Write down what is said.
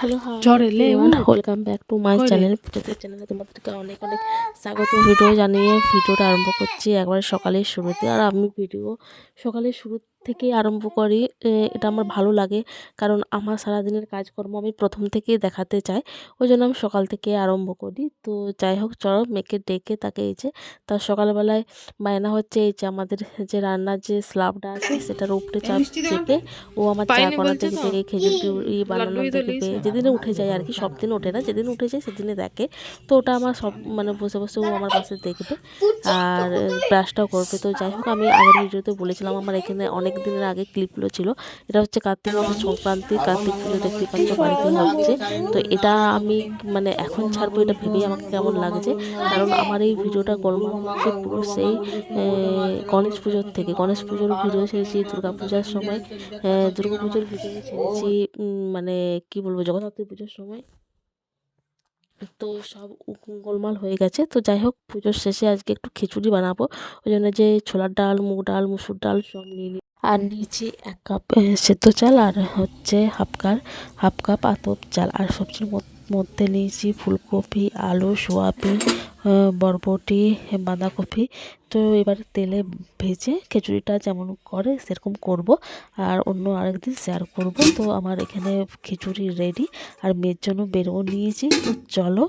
Hello এলে welcome back to my channel পুজোতে চ্যানেলে তোমাদেরকে অনেক অনেক স্বাগত। ভিডিও জানিয়ে ভিডিওটা আরম্ভ করছি একবারে সকালের শুরুতে। আর আমি ভিডিও সকালের শুরু থেকে আরম্ভ করি এটা আমার ভালো লাগে। কারণ আমার সারাদিনের কাজকর্ম আমি প্রথম থেকেই দেখাতে চাই ওই জন্য আমি সকাল থেকে আরম্ভ করি। তো যাই হোক চলো মেয়েকে ডেকে তাকে এই যে তার সকালবেলায় বায়না হচ্ছে এই যে আমাদের যে রান্নার যে স্ল্যাবটা আছে সেটার উপরে চাপ চেপে ও আমার চা পাইনি করা বলছে দেখে তো? খেজুর পিউরি বানানো লাড্ডুই তো যেদিনে উঠে যায় আর কি সব দিন ওঠে না যেদিন উঠে যায় সেদিনে দেখে। তো ওটা আমার সব মানে বসে বসে ও আমার পাশে দেখবে আর ব্রাশটাও করবে। তো যাই হোক আমি আগের ভিডিওতে বলেছিলাম আমার এখানে অনেক দিনের আগে ক্লিপগুলো ছিল এটা হচ্ছে কার্তিক সংক্রান্তি, কার্তিক পুজো দেখতে পাচ্ছ বাড়িতে হচ্ছে। তো এটা আমি মানে এখন ছাড়বো, এটা ভেবেই আমাকে কেমন লাগছে। কারণ আমার এই ভিডিওটা গোলমাল হচ্ছে পুরো সেই গণেশ পুজোর থেকে, গণেশ পুজোর ভিডিও ছেড়েছি, দুর্গা পূজার সময়। দুর্গা পুজোর ভিডিও ছেড়েছি মানে কি বলব জগদ্ধাত্রী পুজোর সময়। তো সব গোলমাল হয়ে গেছে। তো যাই হোক, পুজোর শেষে আজকে একটু খিচুড়ি বানাবো। ওই জন্য যে ছোলার ডাল, মুগ ডাল, মুসুর ডাল সব নিয়ে আর নিয়েছি এক কাপ সেদ্ধ চাল আর হচ্ছে হাফ কাপ হাফ কাপ আতপ চাল। আর সবজির মধ্যে নিয়েছি ফুলকপি, আলু, সোয়াবিন বরবটি বাঁধাকপি। তো এবার তেলে ভেজে খিচুড়িটা যেমন করে সেরকম করব। আর অন্য আরেকদিন শেয়ার করব। তো আমার এখানে খিচুড়ি রেডি আর মেয়ের জন্য বেরো নিয়েছি। তো চলো